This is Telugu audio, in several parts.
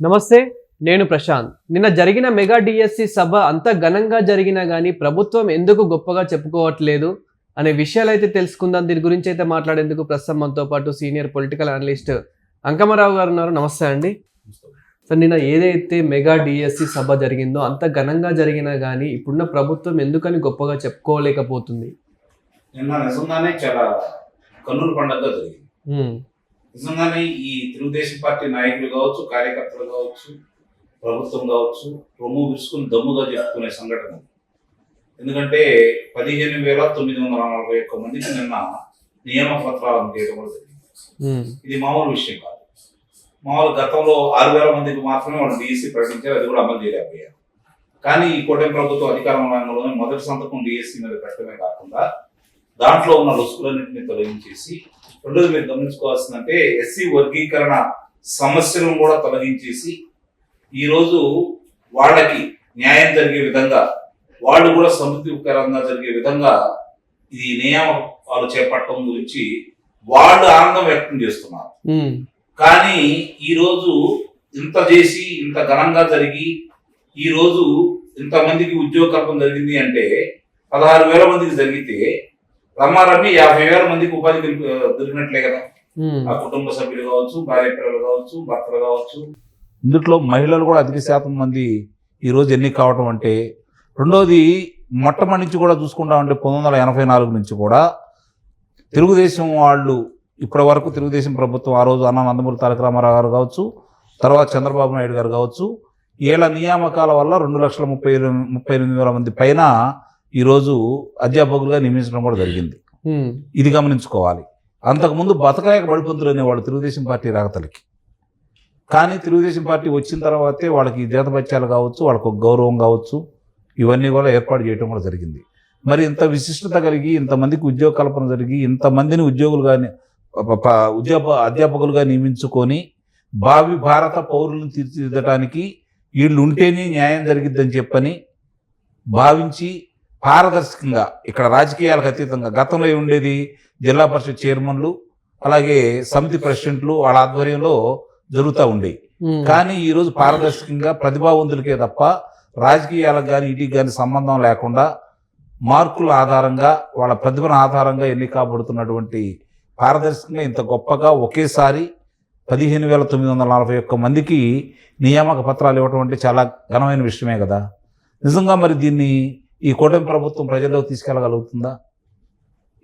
నమస్తే నేను ప్రశాంత్. నిన్న జరిగిన మెగా డిఎస్సి సభ అంత ఘనంగా జరిగినా కానీ ప్రభుత్వం ఎందుకు గొప్పగా చెప్పుకోవట్లేదు అనే విషయాలు అయితే తెలుసుకుందాం. దీని గురించి అయితే మాట్లాడేందుకు ప్రస్తుతం మనతో పాటు సీనియర్ పొలిటికల్ అనలిస్ట్ అంకమరావు గారు ఉన్నారు. నమస్తే అండి. సో నిన్న ఏదైతే మెగా డిఎస్సి సభ జరిగిందో అంత ఘనంగా జరిగినా కానీ ఇప్పుడున్న ప్రభుత్వం ఎందుకని గొప్పగా చెప్పుకోలేకపోతుంది? నిన్న నిజంగానే చాలా పండుగగా జరిగింది. నిజంగానే ఈ తెలుగుదేశం పార్టీ నాయకులు కావచ్చు కార్యకర్తలు కావచ్చు ప్రభుత్వం కావచ్చు రొమ్ము విరుచుకుని దమ్ముగా చెప్పుకునే సంఘటన. ఎందుకంటే పదిహేను వేల తొమ్మిది వందల నలభై ఒక్క మందికి నిన్న నియమ పత్రాలు అందజేయడం కూడా జరిగింది. ఉమ్, ఇది మామూలు విషయం కాదు. మామూలు గతంలో ఆరు వేల మందికి మాత్రమే వాళ్ళు డిఎస్సి ప్రకటించారు అది కూడా అమలు చేయలేకపోయారు. కానీ ఈ కూటమి ప్రభుత్వం అధికారం రంగంలోనే మొదటి సంతకం డిఎస్సి మీద పెట్టడమే కాకుండా దాంట్లో ఉన్న లొసుకులన్నింటినీ తొలగించేసి రెండోది మీరు గమనించుకోవాల్సిందంటే ఎస్సీ వర్గీకరణ సమస్యలను కూడా తొలగించేసి ఈరోజు వాళ్ళకి న్యాయం జరిగే విధంగా వాళ్ళు కూడా సమృద్ధికరంగా జరిగే విధంగా ఈ నియామకాలు చేపట్టడం గురించి వాళ్ళు ఆనందం వ్యక్తం చేస్తున్నారు. కానీ ఈరోజు ఇంత చేసి ఇంత ఘనంగా జరిగి ఈరోజు ఇంతమందికి ఉద్యోగ కల్పన జరిగింది అంటే పదహారు వేల మందికి జరిగితే రమారమి యాభై వేల మందికి ఉపాధి దొరికినట్లే కదా. ఆ కుటుంబ సభ్యులు కావచ్చు భార్య పిల్లలు కావచ్చు భర్తలు కావచ్చు. ఇందులో మహిళలు కూడా అధిక శాతం మంది ఈరోజు ఎన్నిక కావటం అంటే రెండోది మొట్టమొదటి నుంచి కూడా చూసుకుంటామంటే పంతొమ్మిది వందల ఎనభై నాలుగు నుంచి కూడా తెలుగుదేశం వాళ్ళు ఇప్పటి వరకు తెలుగుదేశం ప్రభుత్వం ఆ రోజు అన్న నందమూరి తారక రామారావు గారు కావచ్చు తర్వాత చంద్రబాబు నాయుడు గారు కావచ్చు ఏళ్ళ నియామకాల వల్ల రెండు లక్షల ముప్పై ముప్పై ఎనిమిది వేల మంది పైన ఈరోజు అధ్యాపకులుగా నియమించడం కూడా జరిగింది. ఉమ్, ఇది గమనించుకోవాలి. అంతకుముందు బతకాయక బడిపంతులు అనేవాళ్ళు తెలుగుదేశం పార్టీ రాగతలకి కానీ తెలుగుదేశం పార్టీ వచ్చిన తర్వాతే వాళ్ళకి జీతభత్యాలు కావచ్చు వాళ్ళకు గౌరవం కావచ్చు ఇవన్నీ కూడా ఏర్పాటు చేయడం కూడా జరిగింది. మరి ఇంత విశిష్టత కలిగి ఇంతమందికి ఉద్యోగ కల్పన జరిగి ఇంతమందిని ఉద్యోగులుగా ఉద్యోగ అధ్యాపకులుగా నియమించుకొని భావి భారత పౌరులను తీర్చిదిద్దడానికి వీళ్ళు ఉంటేనే న్యాయం జరిగిద్దని చెప్పని భావించి పారదర్శకంగా ఇక్కడ రాజకీయాలకు అతీతంగా గతంలో ఉండేది జిల్లా పరిషత్ చైర్మన్లు అలాగే సమితి ప్రెసిడెంట్లు వాళ్ళ ఆధ్వర్యంలో జరుగుతూ ఉండేవి. కానీ ఈరోజు పారదర్శకంగా ప్రతిభావంతులకే తప్ప రాజకీయాలకు కానీ వీటికి కానీ సంబంధం లేకుండా మార్కుల ఆధారంగా వాళ్ళ ప్రతిభను ఆధారంగా ఎన్నిక కాబడుతున్నటువంటి పారదర్శకంగా ఇంత గొప్పగా ఒకేసారి పదిహేను వేల తొమ్మిది వందల నలభై ఒక్క మందికి నియామక పత్రాలు ఇవ్వటం అంటే చాలా ఘనమైన విషయమే కదా. నిజంగా మరి దీన్ని ఈ కూటమి ప్రభుత్వం ప్రజల్లోకి తీసుకెళ్ళగలుగుతుందా?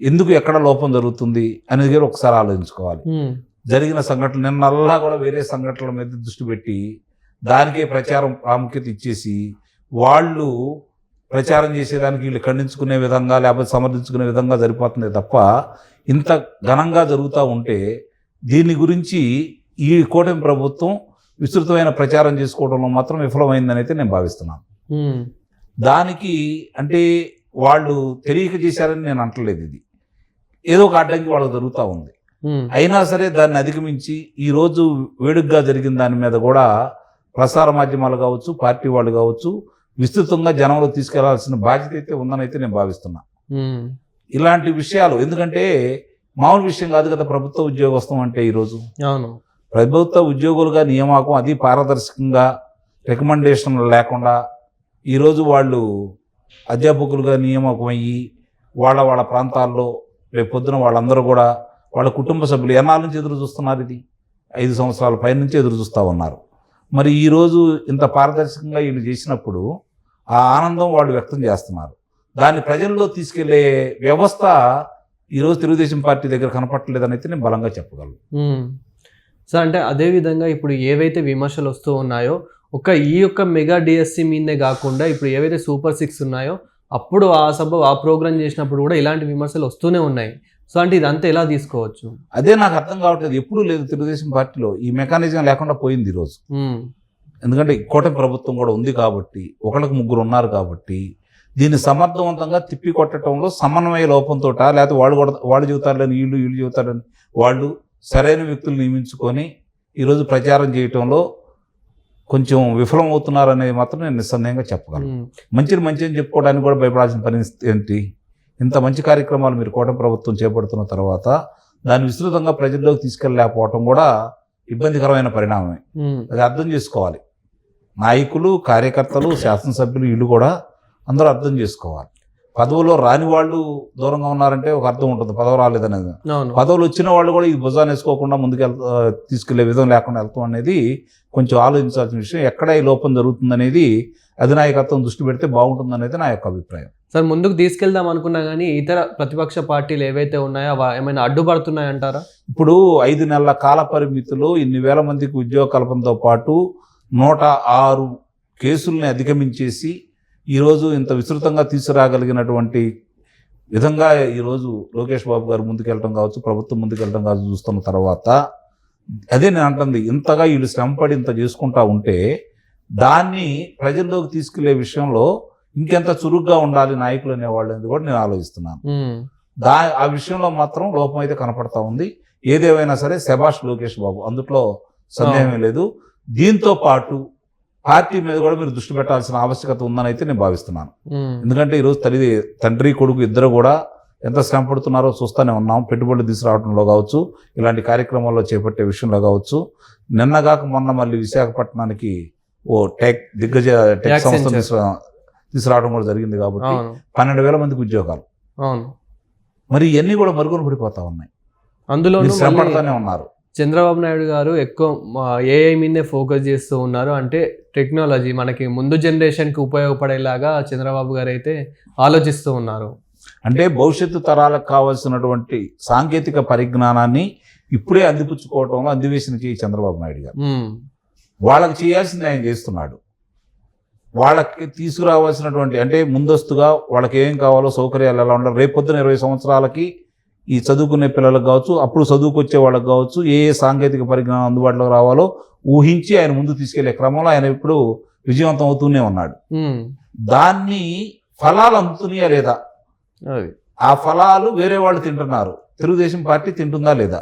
ఎందుకు ఎక్కడ లోపం జరుగుతుంది అనేది కూడా ఒకసారి ఆలోచించుకోవాలి. జరిగిన సంఘటనలు నిన్నల్లా కూడా వేరే సంఘటనల మీద దృష్టి పెట్టి దానికే ప్రచారం ప్రాముఖ్యత ఇచ్చేసి వాళ్ళు ప్రచారం చేసేదానికి వీళ్ళు ఖండించుకునే విధంగా లేకపోతే సమర్థించుకునే విధంగా సరిపోతుంది తప్ప ఇంత ఘనంగా జరుగుతూ ఉంటే దీని గురించి ఈ కూటమి ప్రభుత్వం విస్తృతమైన ప్రచారం చేసుకోవడంలో మాత్రం విఫలమైందని అయితే నేను భావిస్తున్నాను. దానికి అంటే వాళ్ళు తెలియక చేశారని నేను అంటలేదు ఇది. ఏదో ఒక అడ్డంకి వాళ్ళకి జరుగుతూ ఉంది. అయినా సరే దాన్ని అధిగమించి ఈరోజు వేడుకగా జరిగిన దాని మీద కూడా ప్రసార మాధ్యమాలు కావచ్చు పార్టీ వాళ్ళు కావచ్చు విస్తృతంగా జనంలో తీసుకెళ్ళాల్సిన బాధ్యత అయితే ఉందని అయితే నేను భావిస్తున్నా. ఇలాంటి విషయాలు ఎందుకంటే మామూలు విషయం కాదు కదా ప్రభుత్వ ఉద్యోగస్తుం అంటే ఈరోజు అవును. ప్రభుత్వ ఉద్యోగులుగా నియామకం అది పారదర్శకంగా రికమెండేషన్ లేకుండా ఈరోజు వాళ్ళు అధ్యాపకులుగా నియామకమయ్యి వాళ్ళ వాళ్ళ ప్రాంతాల్లో రేపు పొద్దున వాళ్ళందరూ కూడా వాళ్ళ కుటుంబ సభ్యులు ఎన్నాళ్ళ నుంచి ఎదురు చూస్తున్నారు ఇది? ఐదు సంవత్సరాల పై నుంచి ఎదురు చూస్తూ ఉన్నారు. మరి ఈరోజు ఇంత పారదర్శకంగా వీళ్ళు చేసినప్పుడు ఆ ఆనందం వాళ్ళు వ్యక్తం చేస్తున్నారు. దాన్ని ప్రజల్లో తీసుకెళ్ళే వ్యవస్థ ఈరోజు తెలుగుదేశం పార్టీ దగ్గర కనపట్టలేదని అయితే నేను బలంగా చెప్పగలను. సార్ అంటే అదే విధంగా ఇప్పుడు ఏవైతే విమర్శలు వస్తూ ఉన్నాయో ఒక ఈ యొక్క మెగా డిఎస్సి మీదే కాకుండా ఇప్పుడు ఏవైతే సూపర్ సిక్స్ ఉన్నాయో అప్పుడు ఆ సభ ఆ ప్రోగ్రామ్ చేసినప్పుడు కూడా ఇలాంటి విమర్శలు వస్తూనే ఉన్నాయి. సో అంటే ఇదంతా ఎలా తీసుకోవచ్చు? అదే నాకు అర్థం కావట్లేదు. ఎప్పుడూ లేదు తెలుగుదేశం పార్టీలో ఈ మెకానిజం లేకుండా పోయింది ఈరోజు. ఎందుకంటే కూటమి ప్రభుత్వం కూడా ఉంది కాబట్టి ఒకళ్ళకి ముగ్గురు ఉన్నారు కాబట్టి దీన్ని సమర్థవంతంగా తిప్పి కొట్టడంలో సమన్వయ లోపంతో లేకపోతే వాళ్ళు కూడా వాళ్ళు చెబుతారని వీళ్ళు వీళ్ళు చెబుతారని వాళ్ళు సరైన వ్యక్తులు నియమించుకొని ఈరోజు ప్రచారం చేయటంలో కొంచెం విఫలం అవుతున్నారు అనేది మాత్రం నేను నిస్సందేహంగా చెప్పగలను. మంచిని మంచి అని చెప్పుకోవడానికి కూడా భయపడాల్సిన పరిస్థితి ఏంటి? ఇంత మంచి కార్యక్రమాలు మీరు కూటమి ప్రభుత్వం చేపడుతున్న తర్వాత దాన్ని విస్తృతంగా ప్రజల్లోకి తీసుకెళ్ళలేకపోవటం కూడా ఇబ్బందికరమైన పరిణామమే. అది అర్థం చేసుకోవాలి. నాయకులు కార్యకర్తలు శాసనసభ్యులు వీళ్ళు కూడా అందరూ అర్థం చేసుకోవాలి. పదవులో రాని వాళ్ళు దూరంగా ఉన్నారంటే ఒక అర్థం ఉంటుంది. పదవి రాలేదనేది. పదవులు వచ్చిన వాళ్ళు కూడా ఇది భుజాన్ని వేసుకోకుండా ముందుకు వెళ్తా తీసుకెళ్ళే విధం లేకుండా వెళ్తాం అనేది కొంచెం ఆలోచించాల్సిన విషయం. ఎక్కడ ఈ లోపం జరుగుతుందనేది అధినాయకత్వం దృష్టి పెడితే బాగుంటుంది అనేది నా యొక్క అభిప్రాయం. సార్ ముందుకు తీసుకెళ్దాం అనుకున్నా కానీ ఇతర ప్రతిపక్ష పార్టీలు ఏవైతే ఉన్నాయో అవి ఏమైనా అడ్డుపడుతున్నాయి అంటారా ఇప్పుడు ఐదు నెలల కాల పరిమితిలో ఇన్ని వేల మందికి ఉద్యోగ కల్పనతో పాటు నూట ఆరు కేసుల్ని అధిగమించేసి ఈరోజు ఇంత విస్తృతంగా తీసుకురాగలిగినటువంటి విధంగా ఈరోజు లోకేష్ బాబు గారు ముందుకెళ్ళడం కావచ్చు ప్రభుత్వం ముందుకెళ్ళడం కావచ్చు చూస్తున్న తర్వాత అదే నేను అంటుంది ఇంతగా వీళ్ళు శ్రమపడి ఇంత చేసుకుంటా ఉంటే దాన్ని ప్రజల్లోకి తీసుకెళ్ళే విషయంలో ఇంకెంత చురుగ్గా ఉండాలి నాయకులు అనేవాళ్ళు అనేది కూడా నేను ఆలోచిస్తున్నాను. దా ఆ విషయంలో మాత్రం లోపం అయితే కనపడతా ఉంది. ఏదేమైనా సరే శభాష్ లోకేష్ బాబు అందుట్లో సందేహమే లేదు. దీంతో పాటు పార్టీ మీద కూడా మీరు దృష్టి పెట్టాల్సిన ఆవశ్యకత ఉందని అయితే నేను భావిస్తున్నాను. ఎందుకంటే ఈరోజు తల్లి తండ్రి కొడుకు ఇద్దరు కూడా ఎంత శ్రమ పడుతున్నారో చూస్తూనే ఉన్నాం. పెట్టుబడులు తీసుకురావడంలో కావచ్చు ఇలాంటి కార్యక్రమాల్లో చేపట్టే విషయంలో కావచ్చు. నిన్నగాక మొన్న మళ్ళీ విశాఖపట్నానికి ఓ టెక్ దిగ్గజ టెక్ సంస్థ తీసుకురావడం కూడా జరిగింది కాబట్టి పన్నెండు వేల మందికి ఉద్యోగాలు. మరి ఇవన్నీ కూడా మరుగున పడిపోతా ఉన్నాయి. అందులోనూ మీరు శ్రమ పడతానే ఉన్నారు. చంద్రబాబు నాయుడు గారు ఎక్కువ ఏఐ మీదే ఫోకస్ చేస్తూ ఉన్నారు. అంటే టెక్నాలజీ మనకి ముందు జనరేషన్కి ఉపయోగపడేలాగా చంద్రబాబు గారు అయితే ఆలోచిస్తూ ఉన్నారు. అంటే భవిష్యత్తు తరాలకు కావాల్సినటువంటి సాంకేతిక పరిజ్ఞానాన్ని ఇప్పుడే అందిపుచ్చుకోవటంలో అందివేసిన చేయి చంద్రబాబు నాయుడు గారు. వాళ్ళకి చేయాల్సింది ఆయన చేస్తున్నాడు. వాళ్ళకి తీసుకురావాల్సినటువంటి అంటే ముందస్తుగా వాళ్ళకి ఏం కావాలో సౌకర్యాలు ఎలా ఉండాలి రేపొద్దున ఇరవై సంవత్సరాలకి ఈ చదువుకునే పిల్లలకు కావచ్చు అప్పుడు చదువుకొచ్చే వాళ్ళకి కావచ్చు ఏ ఏ సాంకేతిక పరిజ్ఞానం అందుబాటులోకి రావాలో ఊహించి ఆయన ముందు తీసుకెళ్ళే క్రమంలో ఆయన ఇప్పుడు విజయవంతం అవుతూనే ఉన్నాడు. దాన్ని ఫలాలు అందుతున్నాయా లేదా? ఆ ఫలాలు వేరే వాళ్ళు తింటున్నారు. తెలుగుదేశం పార్టీ తింటుందా లేదా?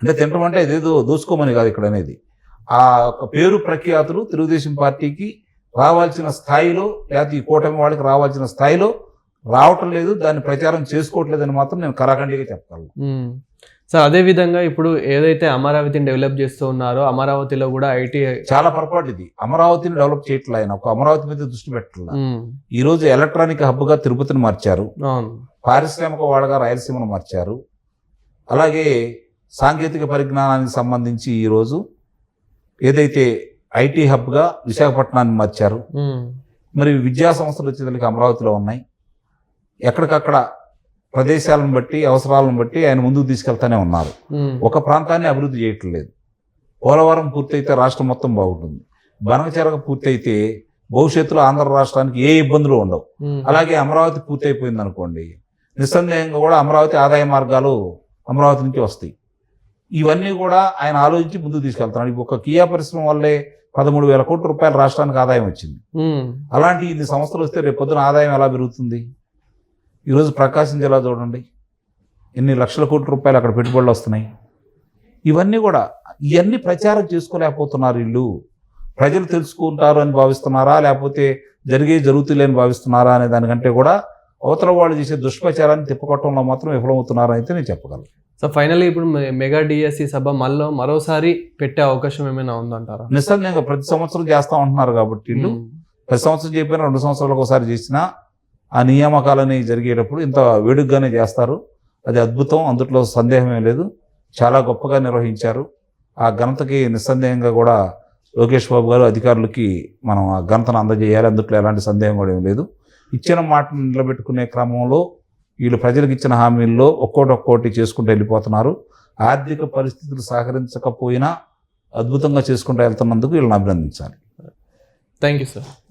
అంటే తింటం అంటే అదేదో దోసుకోమని కాదు ఇక్కడ అనేది. ఆ పేరు ప్రఖ్యాతులు తెలుగుదేశం పార్టీకి రావాల్సిన స్థాయిలో లేకపోతే ఈ కూటమి వాళ్ళకి రావాల్సిన స్థాయిలో రావటం లేదు దాన్ని ప్రచారం చేసుకోవట్లేదని మాత్రం నేను కరాఖండిగా చెప్పగలను ఉమ్. సార్ అదే విధంగా ఇప్పుడు ఏదైతే అమరావతిని డెవలప్ చేస్తూ ఉన్నారో అమరావతిలో కూడా ఐటీ చాలా పొరపాటు ఇది. అమరావతిని డెవలప్ చేయట్లే ఆయన ఒక అమరావతి మీద దృష్టి పెట్టట్లా. ఈ రోజు ఎలక్ట్రానిక్ హబ్గా తిరుపతిని మార్చారు. పారిశ్రామిక వాడగా రాయలసీమను మార్చారు. అలాగే సాంకేతిక పరిజ్ఞానానికి సంబంధించి ఈరోజు ఏదైతే ఐటీ హబ్గా విశాఖపట్నాన్ని మార్చారు. మరి విద్యా సంస్థలు వచ్చేదానికి అమరావతిలో ఉన్నాయి. ఎక్కడికక్కడ ప్రదేశాలను బట్టి అవసరాలను బట్టి ఆయన ముందుకు తీసుకెళ్తానే ఉన్నారు. ఒక ప్రాంతాన్ని అభివృద్ధి చేయట్లేదు. పోలవరం పూర్తయితే రాష్ట్రం మొత్తం బాగుంటుంది. బనకచెరక పూర్తయితే భవిష్యత్తులో ఆంధ్ర రాష్ట్రానికి ఏ ఇబ్బందులు ఉండవు. అలాగే అమరావతి పూర్తయిపోయింది అనుకోండి నిస్సందేహంగా కూడా అమరావతి ఆదాయ మార్గాలు అమరావతి నుంచి వస్తాయి. ఇవన్నీ కూడా ఆయన ఆలోచించి ముందుకు తీసుకెళ్తున్నాడు. ఇప్పుడు ఒక కియా పరిశ్రమ వల్లే పదమూడు వేల కోట్ల రూపాయలు రాష్ట్రానికి ఆదాయం వచ్చింది. అలాంటి ఇన్ని సంస్థలు వస్తే రేపు పొద్దున ఆదాయం ఎలా పెరుగుతుంది? ఈరోజు ప్రకాశం జిల్లా చూడండి? ఎన్ని లక్షల కోట్ల రూపాయలు అక్కడ పెట్టుబడులు వస్తున్నాయి. ఇవన్నీ కూడా ఇవన్నీ ప్రచారం చేసుకోలేకపోతున్నారు వీళ్ళు. ప్రజలు తెలుసుకుంటారు అని భావిస్తున్నారా? లేకపోతే జరిగే జరుగుతులేని భావిస్తున్నారా అనే దానికంటే కూడా అవతల వాళ్ళు చేసే దుష్ప్రచారాన్ని తిప్పకొట్టడంలో మాత్రం విఫలమవుతున్నారని అయితే నేను చెప్పగలను. సో ఫైనల్లీ ఇప్పుడు మెగా డిఎస్సి సభ మళ్ళీ మరోసారి పెట్టే అవకాశం ఏమైనా ఉందంటారా? నిస్సందేహంగా ప్రతి సంవత్సరం చేస్తా ఉంటున్నారు కాబట్టి వీళ్ళు. ఉమ్, ప్రతి సంవత్సరం చెప్పిన రెండు సంవత్సరాలకు ఒకసారి చేసినా ఆ నియామకాలని జరిగేటప్పుడు ఇంత వేడుగ్గానే చేస్తారు. అది అద్భుతం. అందుట్లో సందేహమే లేదు. చాలా గొప్పగా నిర్వహించారు. ఆ ఘనతకి నిస్సందేహంగా కూడా లోకేష్ బాబు గారు అధికారులకి మనం ఆ ఘనతను అందజేయాలి. అందుట్లో ఎలాంటి సందేహం కూడా ఏం లేదు. ఇచ్చిన మాటను నిలబెట్టుకునే క్రమంలో వీళ్ళు ప్రజలకు ఇచ్చిన హామీల్లో ఒక్కోటి ఒక్కోటి చేసుకుంటూ వెళ్ళిపోతున్నారు. ఆర్థిక పరిస్థితులు సహకరించకపోయినా అద్భుతంగా చేసుకుంటూ వెళ్తున్నందుకు వీళ్ళని అభినందించాలి. Thank you sir.